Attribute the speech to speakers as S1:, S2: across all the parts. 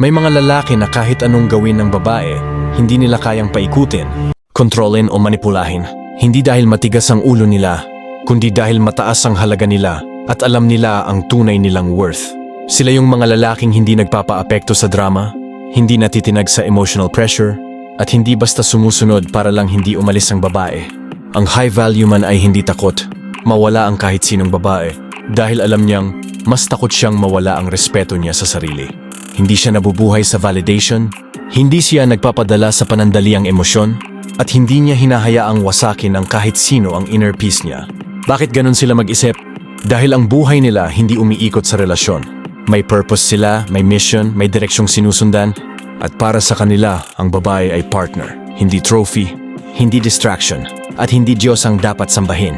S1: May mga lalaki na kahit anong gawin ng babae, hindi nila kayang paikutin, kontrolin o manipulahin. Hindi dahil matigas ang ulo nila, kundi dahil mataas ang halaga nila at alam nila ang tunay nilang worth. Sila yung mga lalaking hindi nagpapaapekto sa drama, hindi natitinag sa emotional pressure, at hindi basta sumusunod para lang hindi umalis ang babae. Ang high value man ay hindi takot, mawala ang kahit sinong babae, dahil alam niyang mas takot siyang mawala ang respeto niya sa sarili. Hindi siya nabubuhay sa validation, hindi siya nagpapadala sa panandaliang emosyon, at hindi niya hinahayaang wasakin ng kahit sino ang inner peace niya. Bakit ganun sila mag-isip? Dahil ang buhay nila hindi umiikot sa relasyon. May purpose sila, may mission, may direksyong sinusundan, at para sa kanila, ang babae ay partner, hindi trophy, hindi distraction, at hindi Diyos ang dapat sambahin.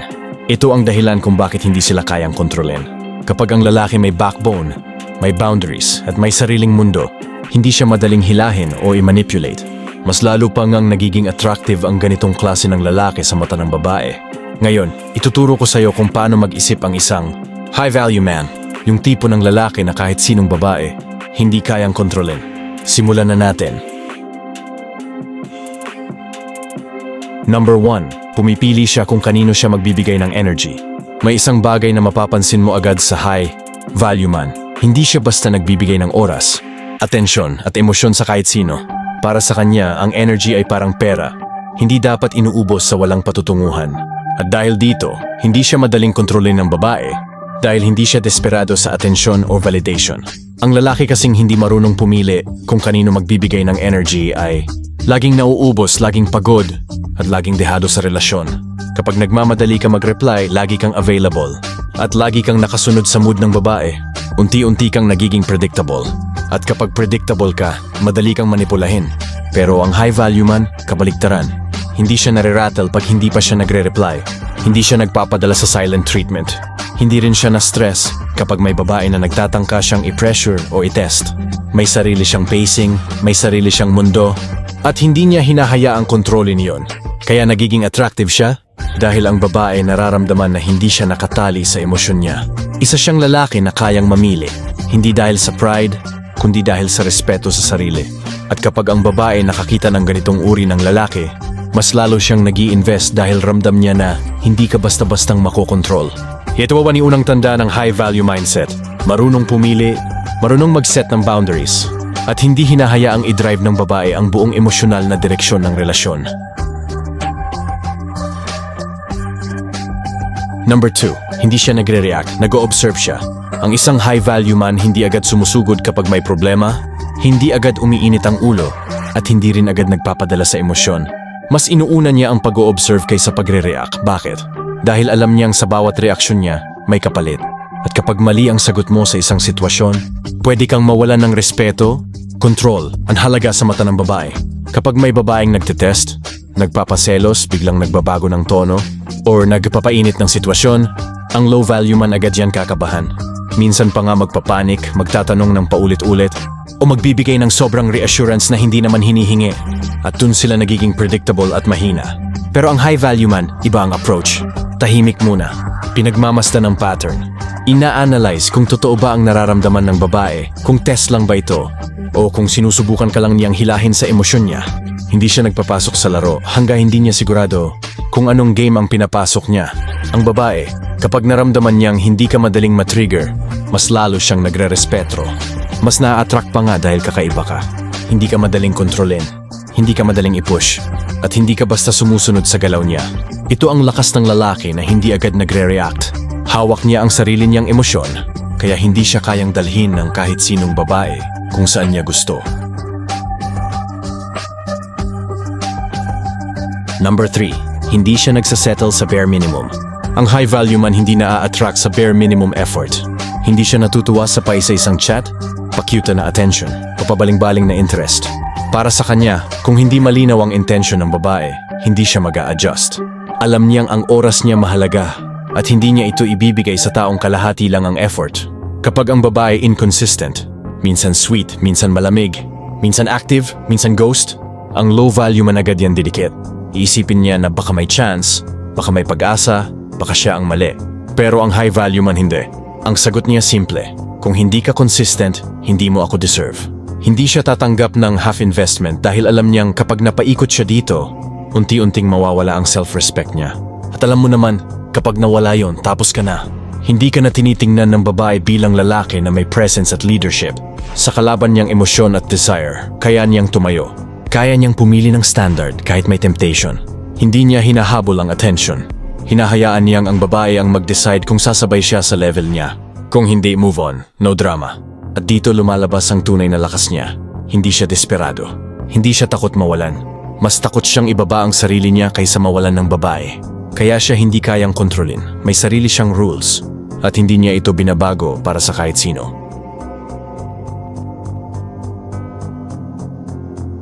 S1: Ito ang dahilan kung bakit hindi sila kayang kontrolin. Kapag ang lalaki may backbone, may boundaries, at may sariling mundo, hindi siya madaling hilahin o i-manipulate. Mas lalo pa ngang nagiging attractive ang ganitong klase ng lalaki sa mata ng babae. Ngayon, ituturo ko sa iyo kung paano mag-isip ang isang high-value man, yung tipo ng lalaki na kahit sinong babae, hindi kayang kontrolin. Simulan na natin. Number 1. Pumipili siya kung kanino siya magbibigay ng energy. May isang bagay na mapapansin mo agad sa high value man. Hindi siya basta nagbibigay ng oras, atensyon at emosyon sa kahit sino. Para sa kanya, ang energy ay parang pera. Hindi dapat inuubos sa walang patutunguhan. At dahil dito, hindi siya madaling kontrolin ng babae dahil hindi siya desperado sa atensyon o validation. Ang lalaki kasing hindi marunong pumili kung kanino magbibigay ng energy ay laging nauubos, laging pagod, at laging dehado sa relasyon. Kapag nagmamadali ka mag-reply, lagi kang available. At lagi kang nakasunod sa mood ng babae. Unti-unti kang nagiging predictable. At kapag predictable ka, madali kang manipulahin. Pero ang high value man, kabaligtaran. Hindi siya nare-rattle pag hindi pa siya nagre-reply. Hindi siya nagpapadala sa silent treatment. Hindi rin siya na-stress kapag may babae na nagtatangka siyang i-pressure o i-test. May sarili siyang pacing, may sarili siyang mundo, at hindi niya hinahayaang kontrolin yon. Kaya nagiging attractive siya dahil ang babae nararamdaman na hindi siya nakatali sa emosyon niya. Isa siyang lalaki na kayang mamili, hindi dahil sa pride, kundi dahil sa respeto sa sarili. At kapag ang babae nakakita ng ganitong uri ng lalaki, mas lalo siyang nag invest dahil ramdam niya na hindi ka basta-bastang makokontrol. Ito ba ni unang tanda ng high value mindset? Marunong pumili, marunong mag-set ng boundaries, at hindi hinahayaang i-drive ng babae ang buong emosyonal na direksyon ng relasyon. Number 2, hindi siya nagre-react, nag-o-observe siya. Ang isang high-value man hindi agad sumusugod kapag may problema, hindi agad umiinit ang ulo, at hindi rin agad nagpapadala sa emosyon. Mas inuuna niya ang pag-o-observe kaysa pagre-react. Bakit? Dahil alam niyang sa bawat reaksyon niya, may kapalit. At kapag mali ang sagot mo sa isang sitwasyon, pwede kang mawalan ng respeto, control, ang halaga sa mata ng babae. Kapag may babaeng nagtetest, nagpapaselos, biglang nagbabago ng tono, or nagpapainit ng sitwasyon, ang low value man agad yan kakabahan. Minsan pa nga magpapanik, magtatanong ng paulit-ulit, o magbibigay ng sobrang reassurance na hindi naman hinihingi. At dun sila nagiging predictable at mahina. Pero ang high value man, iba ang approach. Tahimik muna. Pinagmamasta ng pattern. Ina-analyze kung totoo ba ang nararamdaman ng babae, kung test lang ba ito, o kung sinusubukan ka lang niyang hilahin sa emosyon niya. Hindi siya nagpapasok sa laro hangga hindi niya sigurado kung anong game ang pinapasok niya. Ang babae, kapag naramdaman niyang hindi ka madaling matrigger, mas lalo siyang nagre-respeto. Mas na-attract pa nga dahil kakaiba ka. Hindi ka madaling kontrolin, hindi ka madaling i-push, at hindi ka basta sumusunod sa galaw niya. Ito ang lakas ng lalaki na hindi agad nagre-react. Hawak niya ang sarili niyang emosyon, kaya hindi siya kayang dalhin ng kahit sinong babae kung saan niya gusto. Number 3. Hindi siya nagsasettle sa bare minimum. Ang high value man hindi na-attract sa bare minimum effort. Hindi siya natutuwa sa paisa-isang chat, pakyuta na attention, papabaling-baling na interest. Para sa kanya, kung hindi malinaw ang intention ng babae, hindi siya mag adjust Alam niyang ang oras niya mahalaga at hindi niya ito ibibigay sa taong kalahati lang ang effort. Kapag ang babae inconsistent, minsan sweet, minsan malamig, minsan active, minsan ghost, ang low value man agad yan didikit. Iisipin niya na baka may chance, baka may pag-asa, baka siya ang mali. Pero ang high value man hindi. Ang sagot niya simple, kung hindi ka consistent, hindi mo ako deserve. Hindi siya tatanggap ng half investment dahil alam niyang kapag napaikot siya dito, unti-unting mawawala ang self-respect niya. At alam mo naman, kapag nawala yon, tapos ka na. Hindi ka na tinitingnan ng babae bilang lalaki na may presence at leadership. Sa kalaban niyang emosyon at desire, kaya niyang tumayo. Kaya niyang pumili ng standard kahit may temptation. Hindi niya hinahabol ang attention. Hinahayaan niyang ang babae ang mag-decide kung sasabay siya sa level niya. Kung hindi, move on. No drama. At dito lumalabas ang tunay na lakas niya. Hindi siya desperado. Hindi siya takot mawalan. Mas takot siyang ibaba ang sarili niya kaysa mawalan ng babae. Kaya siya hindi kayang kontrolin. May sarili siyang rules. At hindi niya ito binabago para sa kahit sino.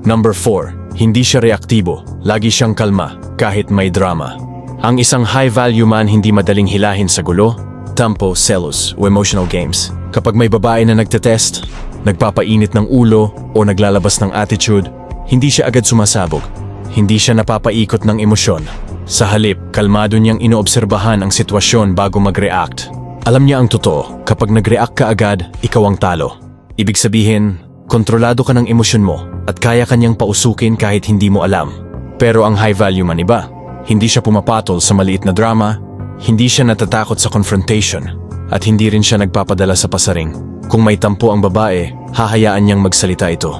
S1: Number 4. Hindi siya reaktibo. Lagi siyang kalma, kahit may drama. Ang isang high-value man hindi madaling hilahin sa gulo, tampo, selos o emotional games. Kapag may babae na nagtetest, nagpapainit ng ulo o naglalabas ng attitude, hindi siya agad sumasabog. Hindi siya napapaikot ng emosyon. Sa halip, kalmado niyang inoobserbahan ang sitwasyon bago mag-react. Alam niya ang totoo, kapag nag-react ka agad, ikaw ang talo. Ibig sabihin, kontrolado ka ng emosyon mo at kaya kanyang pausukin kahit hindi mo alam. Pero ang high value man iba, hindi siya pumapatol sa maliit na drama, hindi siya natatakot sa confrontation, at hindi rin siya nagpapadala sa pasaring. Kung may tampo ang babae, hahayaan niyang magsalita ito.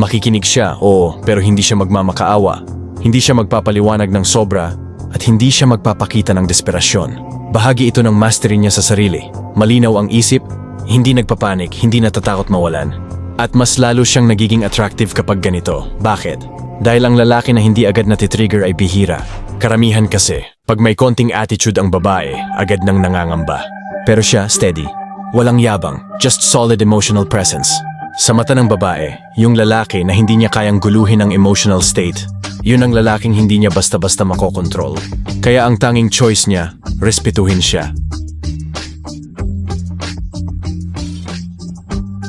S1: Makikinig siya, oo, pero hindi siya magmamakaawa. Hindi siya magpapaliwanag ng sobra at hindi siya magpapakita ng desperasyon. Bahagi ito ng mastery niya sa sarili. Malinaw ang isip, hindi nagpapanik, hindi natatakot mawalan. At mas lalo siyang nagiging attractive kapag ganito. Bakit? Dahil ang lalaki na hindi agad natitrigger ay bihira. Karamihan kasi, pag may konting attitude ang babae, agad nang nangangamba. Pero siya, steady. Walang yabang, just solid emotional presence. Sa mata ng babae, yung lalaki na hindi niya kayang guluhin ang emotional state, yun ang lalaking hindi niya basta-basta makokontrol. Kaya ang tanging choice niya, respetuhin siya.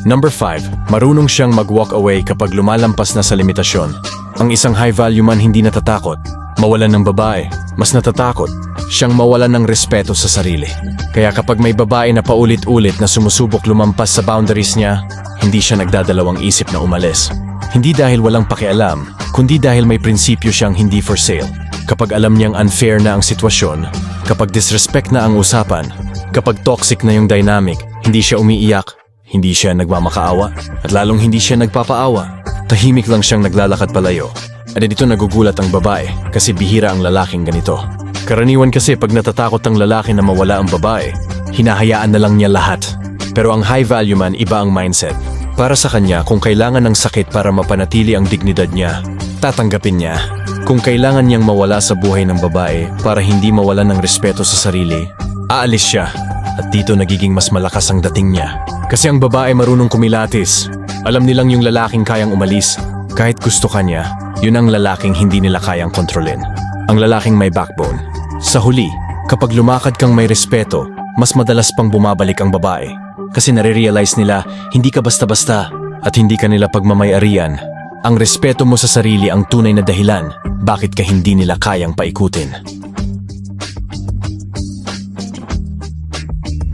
S1: Number 5. Marunong siyang mag-walk away kapag lumalampas na sa limitasyon. Ang isang high-value man hindi natatakot. Mawalan ng babae, mas natatakot. Siyang mawalan ng respeto sa sarili. Kaya kapag may babae na paulit-ulit na sumusubok lumampas sa boundaries niya, hindi siya nagdadalawang isip na umalis. Hindi dahil walang pakialam, kundi dahil may prinsipyo siyang hindi for sale. Kapag alam niyang unfair na ang sitwasyon, kapag disrespect na ang usapan, kapag toxic na yung dynamic, hindi siya umiiyak, hindi siya nagmamakaawa, at lalong hindi siya nagpapaawa. Tahimik lang siyang naglalakad palayo. At dito nagugulat ang babae kasi bihira ang lalaking ganito. Karaniwan kasi pag natatakot ang lalaki na mawala ang babae, hinahayaan na lang niya lahat. Pero ang high value man iba ang mindset. Para sa kanya, kung kailangan ng sakit para mapanatili ang dignidad niya, tatanggapin niya. Kung kailangan niyang mawala sa buhay ng babae para hindi mawala ng respeto sa sarili, aalis siya. At dito nagiging mas malakas ang dating niya. Kasi ang babae marunong kumilatis. Alam nilang yung lalaking kayang umalis. Kahit gusto ka niya, yun ang lalaking hindi nila kayang kontrolin. Ang lalaking may backbone. Sa huli, kapag lumakad kang may respeto, mas madalas pang bumabalik ang babae. Kasi nare-realize nila, hindi ka basta-basta at hindi ka nila pagmamayarian. Ang respeto mo sa sarili ang tunay na dahilan bakit ka hindi nila kayang paikutin.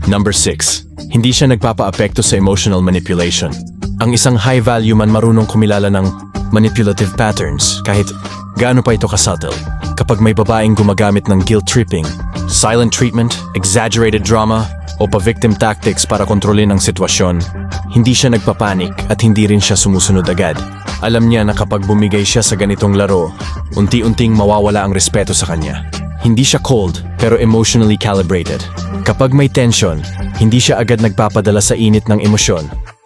S1: Number 6. Hindi siya nagpapaapekto sa emotional manipulation. Ang isang high value man marunong kumilala ng manipulative patterns kahit gaano pa ito kasubtle. Kapag may babaeng gumagamit ng guilt tripping, silent treatment, exaggerated drama, o pa-victim tactics para kontrolin ang sitwasyon, hindi siya nagpapanik at hindi rin siya sumusunod agad. Alam niya na kapag bumigay siya sa ganitong laro, unti-unting mawawala ang respeto sa kanya. Hindi siya cold, pero emotionally calibrated. Kapag may tension, hindi siya agad nagpapadala sa init ng emosyon.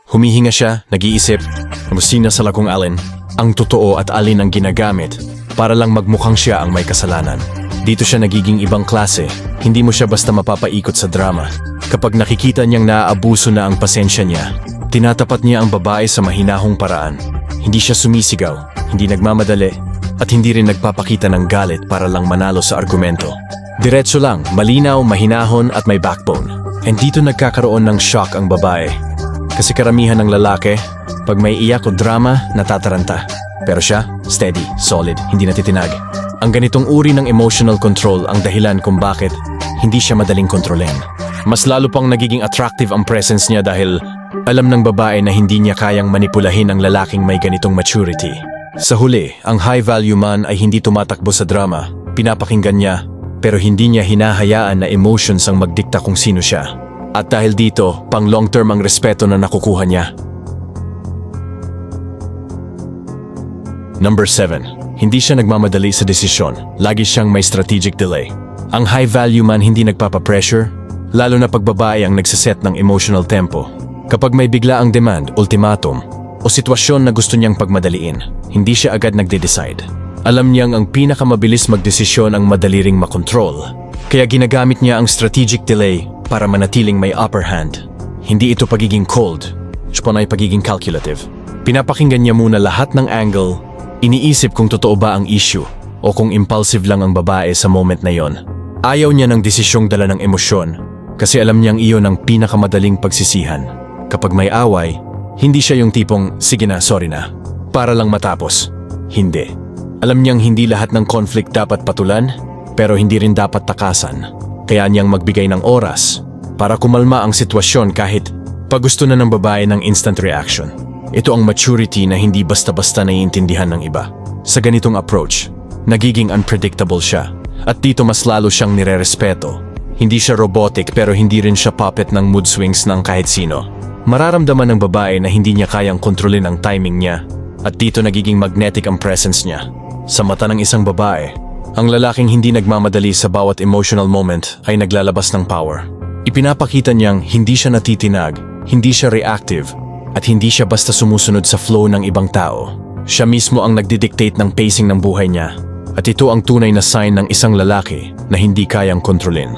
S1: Humihinga siya, nag-iisip, musina sa lagong alin, ang totoo at alin ang ginagamit para lang magmukhang siya ang may kasalanan. Dito siya nagiging ibang klase, hindi mo siya basta mapapaikot sa drama. Kapag nakikita niyang naaabuso na ang pasensya niya, tinatapat niya ang babae sa mahinahong paraan. Hindi siya sumisigaw, hindi nagmamadali, at hindi rin nagpapakita ng galit para lang manalo sa argumento. Diretso lang, malinaw, mahinahon at may backbone. And dito nagkakaroon ng shock ang babae. Kasi karamihan ng lalaki, pag may iyak o drama, natataranta. Pero siya, steady, solid, hindi natitinag. Ang ganitong uri ng emotional control ang dahilan kung bakit hindi siya madaling kontrolin. Mas lalo pang nagiging attractive ang presence niya dahil Alam ng babae na hindi niya kayang manipulahin ang lalaking may ganitong maturity. Sa huli, ang high value man ay hindi tumatakbo sa drama, pinapakinggan niya, pero hindi niya hinahayaan na emotions ang magdikta kung sino siya. At dahil dito, pang long term ang respeto na nakukuha niya. Number 7. Hindi siya nagmamadali sa desisyon. Lagi siyang may strategic delay. Ang high value man hindi nagpapapressure, lalo na pag babae ang nagsaset ng emotional tempo. Kapag may bigla ang demand, ultimatum, o sitwasyon na gusto niyang pagmadaliin, hindi siya agad nagde-decide. Alam niyang ang pinakamabilis magdesisyon ang madali makontrol. Kaya ginagamit niya ang strategic delay para manatiling may upper hand. Hindi ito pagiging cold, siya ay pagiging calculative. Pinapakinggan niya muna lahat ng angle, iniisip kung totoo ba ang issue o kung impulsive lang ang babae sa moment na yon. Ayaw niya ng desisyong dala ng emosyon kasi alam niyang iyon ang pinakamadaling pagsisihan. Kapag may away, hindi siya yung tipong, sige na, sorry na, para lang matapos. Hindi. Alam niyang hindi lahat ng conflict dapat patulan, pero hindi rin dapat takasan. Kaya niyang magbigay ng oras para kumalma ang sitwasyon kahit pag gusto na ng babae ng instant reaction. Ito ang maturity na hindi basta-basta naiintindihan ng iba. Sa ganitong approach, nagiging unpredictable siya at dito mas lalo siyang nirerespeto. Hindi siya robotic pero hindi rin siya puppet ng mood swings ng kahit sino. Mararamdaman ng babae na hindi niya kayang kontrolin ang timing niya at dito nagiging magnetic ang presence niya. Sa mata ng isang babae, ang lalaking hindi nagmamadali sa bawat emotional moment ay naglalabas ng power. Ipinapakita niyang hindi siya natitinag, hindi siya reactive, at hindi siya basta sumusunod sa flow ng ibang tao. Siya mismo ang nagdidictate ng pacing ng buhay niya at ito ang tunay na sign ng isang lalaki na hindi kayang kontrolin.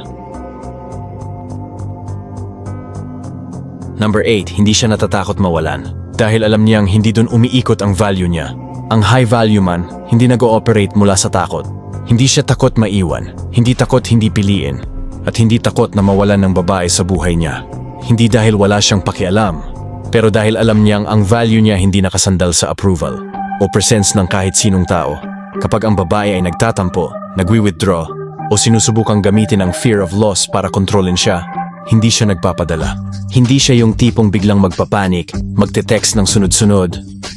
S1: Number 8, hindi siya natatakot mawalan dahil alam niyang hindi doon umiikot ang value niya. Ang high value man, hindi nag-ooperate mula sa takot. Hindi siya takot maiwan, hindi takot hindi piliin, at hindi takot na mawalan ng babae sa buhay niya. Hindi dahil wala siyang pakialam, pero dahil alam niyang ang value niya hindi nakasandal sa approval o presence ng kahit sinong tao. Kapag ang babae ay nagtatampo, nagwi-withdraw, o sinusubukang gamitin ang fear of loss para kontrolin siya, hindi siya nagpapadala. Hindi siya yung tipong biglang magpapanik, magte-text ng sunod-sunod,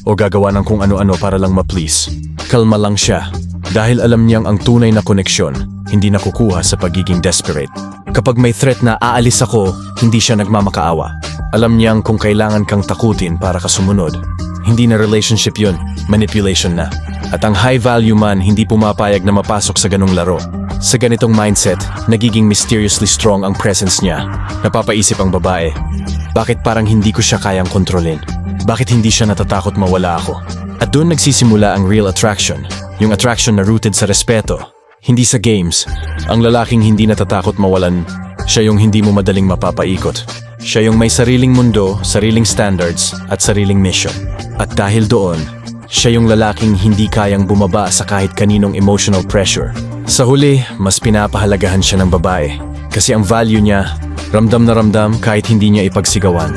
S1: o gagawa ng kung ano-ano para lang ma-please. Kalma lang siya, dahil alam niyang ang tunay na koneksyon, hindi nakukuha sa pagiging desperate. Kapag may threat na aalis ako, hindi siya nagmamakaawa. Alam niyang kung kailangan kang takutin para ka sumunod. Hindi na relationship yun, manipulation na. At ang high value man hindi pumapayag na mapasok sa ganong laro. Sa ganitong mindset, nagiging mysteriously strong ang presence niya. Napapaisip ang babae, bakit parang hindi ko siya kayang kontrolin? Bakit hindi siya natatakot mawala ako? At doon nagsisimula ang real attraction, yung attraction na rooted sa respeto, hindi sa games. Ang lalaking hindi natatakot mawalan, siya yung hindi mo madaling mapapaikot. Siya yung may sariling mundo, sariling standards, at sariling mission. At dahil doon, siya yung lalaking hindi kayang bumaba sa kahit kaninong emotional pressure. Sa huli, mas pinapahalagahan siya ng babae. Kasi ang value niya, ramdam na ramdam kahit hindi niya ipagsigawan.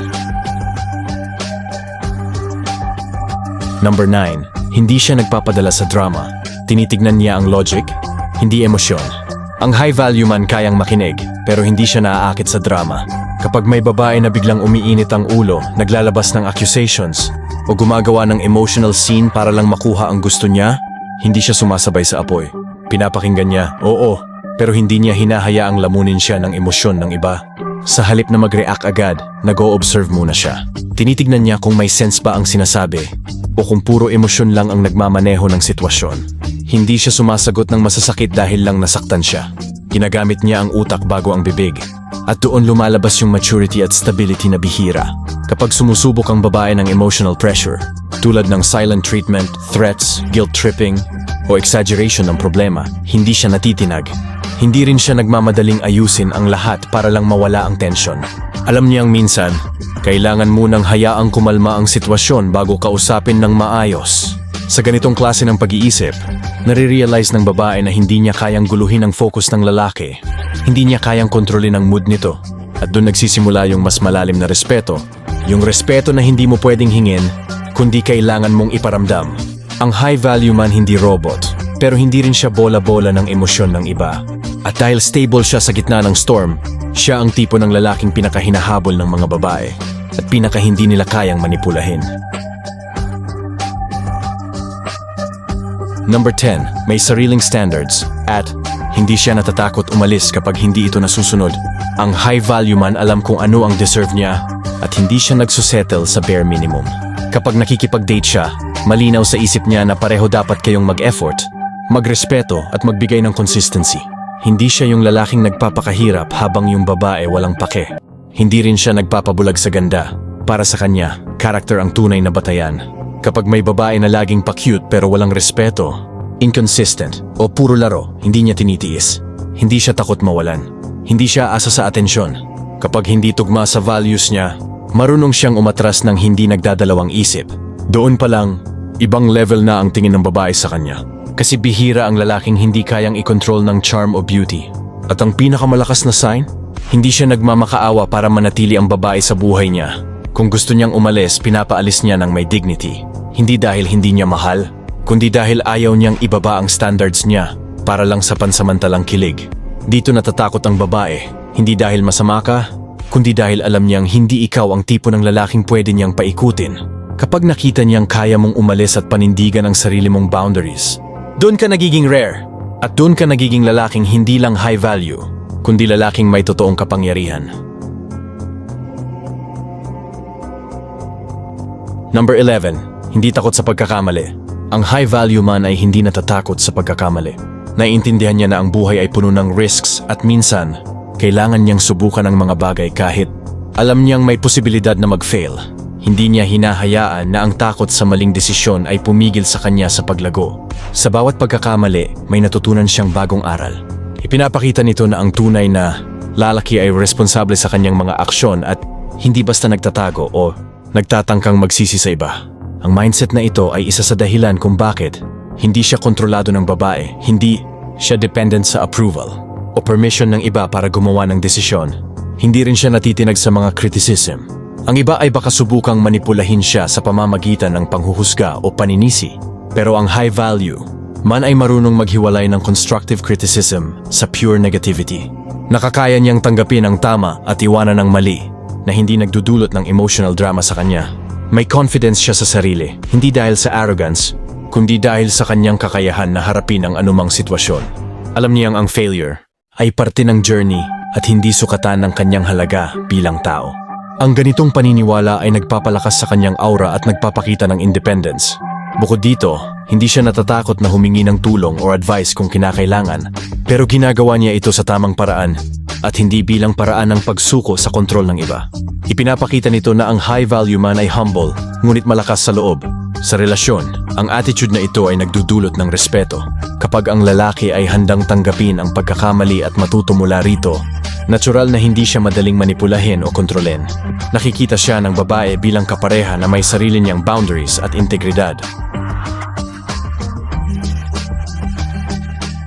S1: Number 9. Hindi siya nagpapadala sa drama. Tinitignan niya ang logic, hindi emosyon. Ang high value man kayang makinig, pero hindi siya naaakit sa drama. Kapag may babae na biglang umiinit ang ulo, naglalabas ng accusations, o gumagawa ng emotional scene para lang makuha ang gusto niya, hindi siya sumasabay sa apoy. Pinapakinggan niya, oo, pero hindi niya hinahayaang lamunin siya ng emosyon ng iba. Sa halip na mag-react agad, nag-o-observe muna siya. Tinitignan niya kung may sense ba ang sinasabi o kung puro emosyon lang ang nagmamaneho ng sitwasyon. Hindi siya sumasagot ng masasakit dahil lang nasaktan siya. Ginagamit niya ang utak bago ang bibig. At doon lumalabas yung maturity at stability na bihira. Kapag sumusubok ang babae ng emotional pressure, tulad ng silent treatment, threats, guilt tripping, o exaggeration ng problema, hindi siya natitinag. Hindi rin siya nagmamadaling ayusin ang lahat para lang mawala ang tension. Alam niyang minsan, kailangan munang hayaang kumalma ang sitwasyon bago kausapin ng maayos. Sa ganitong klase ng pag-iisip, nare-realize ng babae na hindi niya kayang guluhin ang focus ng lalaki. Hindi niya kayang kontrolin ang mood nito. At doon nagsisimula yung mas malalim na respeto. Yung respeto na hindi mo pwedeng hingin, kundi kailangan mong iparamdam. Ang high value man hindi robot, pero hindi rin siya bola-bola ng emosyon ng iba. At dahil stable siya sa gitna ng storm, siya ang tipo ng lalaking pinakahinahabol ng mga babae. At pinaka hindi nila kayang manipulahin. Number 10, may sariling standards at hindi siya natatakot umalis kapag hindi ito nasusunod. Ang high value man alam kung ano ang deserve niya at hindi siya nagsusettle sa bare minimum. Kapag nakikipag-date siya, malinaw sa isip niya na pareho dapat kayong mag-effort, magrespeto at magbigay ng consistency. Hindi siya yung lalaking nagpapakahirap habang yung babae walang pake. Hindi rin siya nagpapabulag sa ganda. Para sa kanya, karakter ang tunay na batayan. Kapag may babae na laging pa-cute pero walang respeto, inconsistent o puro laro, hindi niya tinitiis. Hindi siya takot mawalan. Hindi siya asa sa atensyon. Kapag hindi tugma sa values niya, marunong siyang umatras ng hindi nagdadalawang isip. Doon pa lang, ibang level na ang tingin ng babae sa kanya. Kasi bihira ang lalaking hindi kayang i-control ng charm o beauty. At ang pinakamalakas na sign, hindi siya nagmamakaawa para manatili ang babae sa buhay niya. Kung gusto niyang umalis, pinapaalis niya ng may dignity. Hindi dahil hindi niya mahal, kundi dahil ayaw niyang ibaba ang standards niya para lang sa pansamantalang kilig. Dito natatakot ang babae, hindi dahil masama ka, kundi dahil alam niyang hindi ikaw ang tipo ng lalaking pwede niyang paikutin. Kapag nakita niyang kaya mong umalis at panindigan ang sarili mong boundaries, doon ka nagiging rare. At doon ka nagiging lalaking hindi lang high value, kundi lalaking may totoong kapangyarihan. Number 11. Hindi takot sa pagkakamali. Ang high value man ay hindi natatakot sa pagkakamali. Naiintindihan niya na ang buhay ay puno ng risks at minsan, kailangan niyang subukan ang mga bagay kahit alam niyang may posibilidad na mag-fail. Hindi niya hinahayaan na ang takot sa maling desisyon ay pumigil sa kanya sa paglago. Sa bawat pagkakamali, may natutunan siyang bagong aral. Ipinapakita nito na ang tunay na lalaki ay responsable sa kanyang mga aksyon at hindi basta nagtatago o nagtatangkang magsisi sa iba. Ang mindset na ito ay isa sa dahilan kung bakit hindi siya kontrolado ng babae, hindi siya dependent sa approval o permission ng iba para gumawa ng desisyon. Hindi rin siya natitinag sa mga criticism. Ang iba ay baka subukang manipulahin siya sa pamamagitan ng panghuhusga o paninisi. Pero ang high value, man ay marunong maghiwalay ng constructive criticism sa pure negativity. Nakakaya niyang tanggapin ang tama at iwanan ng mali na hindi nagdudulot ng emotional drama sa kanya. May confidence siya sa sarili, hindi dahil sa arrogance, kundi dahil sa kanyang kakayahan na harapin ang anumang sitwasyon. Alam niyang ang failure ay parte ng journey at hindi sukatan ng kanyang halaga bilang tao. Ang ganitong paniniwala ay nagpapalakas sa kanyang aura at nagpapakita ng independence. Bukod dito, hindi siya natatakot na humingi ng tulong or advice kung kinakailangan, pero ginagawa niya ito sa tamang paraan at hindi bilang paraan ng pagsuko sa kontrol ng iba. Ipinapakita nito na ang high value man ay humble, ngunit malakas sa loob. Sa relasyon, ang attitude na ito ay nagdudulot ng respeto. Kapag ang lalaki ay handang tanggapin ang pagkakamali at matuto mula rito, natural na hindi siya madaling manipulahin o kontrolin. Nakikita siya ng babae bilang kapareha na may sarili niyang boundaries at integridad.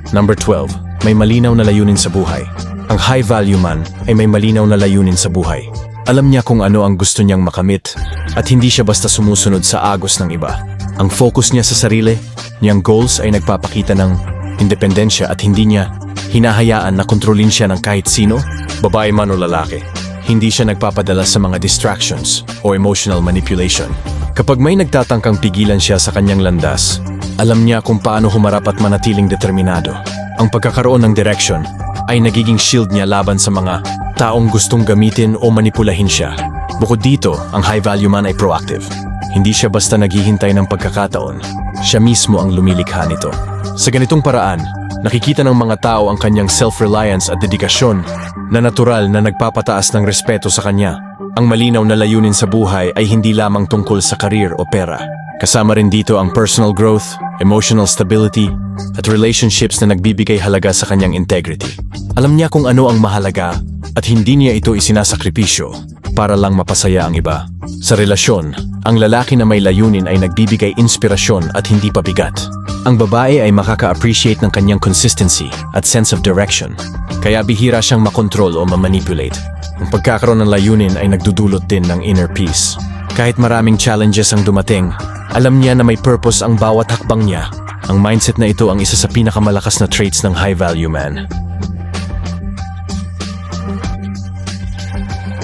S1: Number 12. May malinaw na layunin sa buhay. Ang high value man ay may malinaw na layunin sa buhay. Alam niya kung ano ang gusto niyang makamit at hindi siya basta sumusunod sa agos ng iba. Ang focus niya sa sarili, niyang goals ay nagpapakita ng independensya at hindi niya hinahayaan na kontrolin siya ng kahit sino, babae man o lalaki. Hindi siya nagpapadala sa mga distractions o emotional manipulation. Kapag may nagtatangkang pigilan siya sa kanyang landas, alam niya kung paano humarap at manatiling determinado. Ang pagkakaroon ng direction ay nagiging shield niya laban sa mga taong gustong gamitin o manipulahin siya. Bukod dito, ang high value man ay proactive. Hindi siya basta naghihintay ng pagkakataon. Siya mismo ang lumilikha nito. Sa ganitong paraan, nakikita ng mga tao ang kanyang self-reliance at dedikasyon na natural na nagpapataas ng respeto sa kanya. Ang malinaw na layunin sa buhay ay hindi lamang tungkol sa karir o pera. Kasama rin dito ang personal growth, emotional stability, at relationships na nagbibigay halaga sa kanyang integrity. Alam niya kung ano ang mahalaga at hindi niya ito isinasakripisyo para lang mapasaya ang iba. Sa relasyon, ang lalaki na may layunin ay nagbibigay inspirasyon at hindi pabigat. Ang babae ay makaka-appreciate ng kanyang consistency at sense of direction, kaya bihira siyang makontrol o mamanipulate. Ang pagkakaroon ng layunin ay nagdudulot din ng inner peace. Kahit maraming challenges ang dumating, alam niya na may purpose ang bawat hakbang niya. Ang mindset na ito ang isa sa pinakamalakas na traits ng high value man.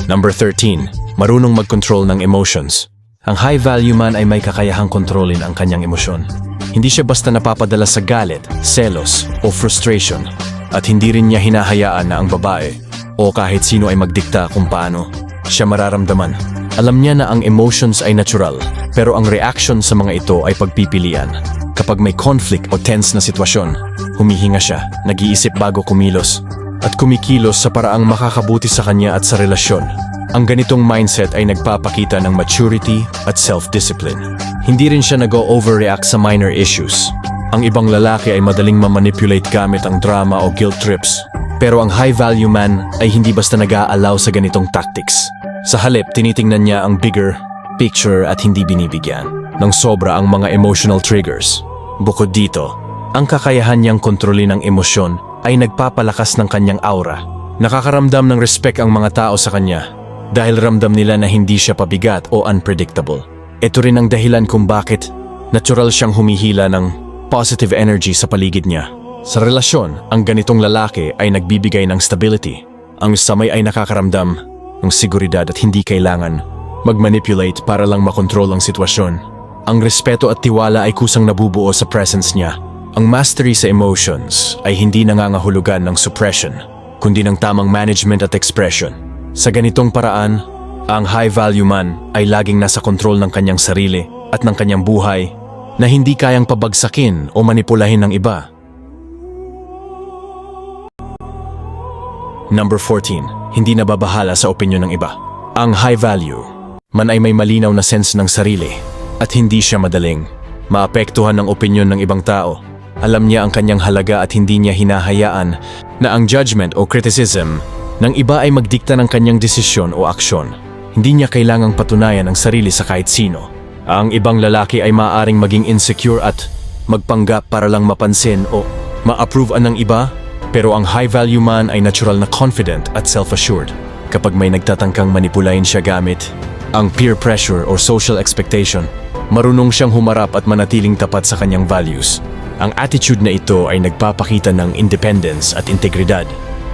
S1: Number 13. marunong mag-control ng emotions. Ang high value man ay may kakayahang kontrolin ang kanyang emosyon. Hindi siya basta napapadala sa galit, selos, o frustration. At hindi rin niya hinahayaan na ang babae o kahit sino ay magdikta kung paano siya mararamdaman. Alam niya na ang emotions ay natural, pero ang reaction sa mga ito ay pagpipilian. Kapag may conflict o tense na sitwasyon, humihinga siya, nag-iisip bago kumilos, at kumikilos sa paraang makakabuti sa kanya at sa relasyon. Ang ganitong mindset ay nagpapakita ng maturity at self-discipline. Hindi rin siya nag-overreact sa minor issues. Ang ibang lalaki ay madaling mamanipulate gamit ang drama o guilt trips. Pero ang high-value man ay hindi basta nag-aalaw sa ganitong tactics. Sa halip, tinitingnan niya ang bigger picture at hindi binibigyan ng sobra ang mga emotional triggers. Bukod dito, ang kakayahan niyang kontrolin ang emosyon ay nagpapalakas ng kanyang aura. Nakakaramdam ng respect ang mga tao sa kanya dahil ramdam nila na hindi siya pabigat o unpredictable. Ito rin ang dahilan kung bakit natural siyang humihila ng positive energy sa paligid niya. Sa relasyon, ang ganitong lalaki ay nagbibigay ng stability. Ang samay ay nakakaramdam ng seguridad at hindi kailangan mag-manipulate para lang makontrol ang sitwasyon. Ang respeto at tiwala ay kusang nabubuo sa presence niya. Ang mastery sa emotions ay hindi nangangahulugan ng suppression, kundi ng tamang management at expression. Sa ganitong paraan, ang high-value man ay laging nasa kontrol ng kanyang sarili at ng kanyang buhay na hindi kayang pabagsakin o manipulahin ng iba. Number 14. Hindi nababahala sa opinyon ng iba. Ang high value, man ay may malinaw na sense ng sarili at hindi siya madaling maapektuhan ng opinyon ng ibang tao. Alam niya ang kanyang halaga at hindi niya hinahayaan na ang judgment o criticism ng iba ay magdikta ng kanyang desisyon o aksyon. Hindi niya kailangang patunayan ang sarili sa kahit sino. Ang ibang lalaki ay maaaring maging insecure at magpanggap para lang mapansin o ma-approvean ng iba, pero ang high-value man ay natural na confident at self-assured. Kapag may nagtatangkang manipulahin siya gamit ang peer pressure or social expectation, marunong siyang humarap at manatiling tapat sa kanyang values. Ang attitude na ito ay nagpapakita ng independence at integridad.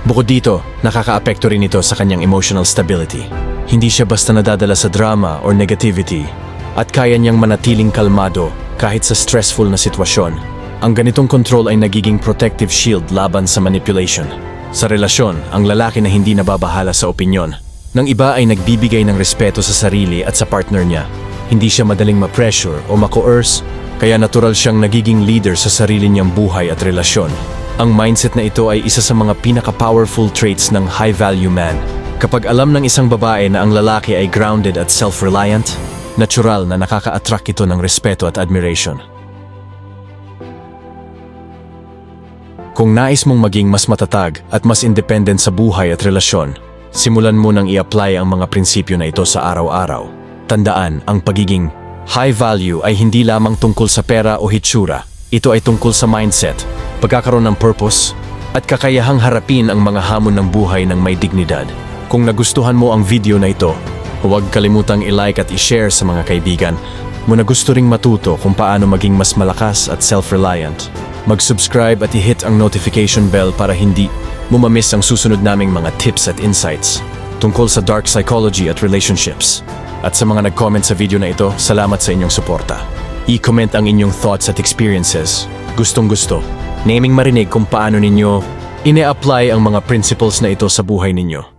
S1: Bukod dito, nakakaapekto rin ito sa kanyang emotional stability. Hindi siya basta nadadala sa drama or negativity at kaya niyang manatiling kalmado kahit sa stressful na sitwasyon. Ang ganitong control ay nagiging protective shield laban sa manipulation. Sa relasyon, ang lalaki na hindi nababahala sa opinyon ng iba ay nagbibigay ng respeto sa sarili at sa partner niya. Hindi siya madaling ma-pressure o ma-coerce, kaya natural siyang nagiging leader sa sarili niyang buhay at relasyon. Ang mindset na ito ay isa sa mga pinaka-powerful traits ng high-value man. Kapag alam ng isang babae na ang lalaki ay grounded at self-reliant, natural na nakaka-attract ito ng respeto at admiration. Kung nais mong maging mas matatag at mas independent sa buhay at relasyon, simulan mo nang i-apply ang mga prinsipyo na ito sa araw-araw. Tandaan, ang pagiging high value ay hindi lamang tungkol sa pera o hitsura. Ito ay tungkol sa mindset, pagkakaroon ng purpose, at kakayahang harapin ang mga hamon ng buhay ng may dignidad. Kung nagustuhan mo ang video na ito, huwag kalimutang i-like at i-share sa mga kaibigan mo na gusto ring matuto kung paano maging mas malakas at self-reliant. Mag-subscribe at i-hit ang notification bell para hindi mo mamiss ang susunod naming mga tips at insights tungkol sa dark psychology at relationships. At sa mga nag-comment sa video na ito, salamat sa inyong suporta. I-comment ang inyong thoughts at experiences. Gustong gusto. Naming marinig kung paano ninyo ine-apply ang mga principles na ito sa buhay ninyo.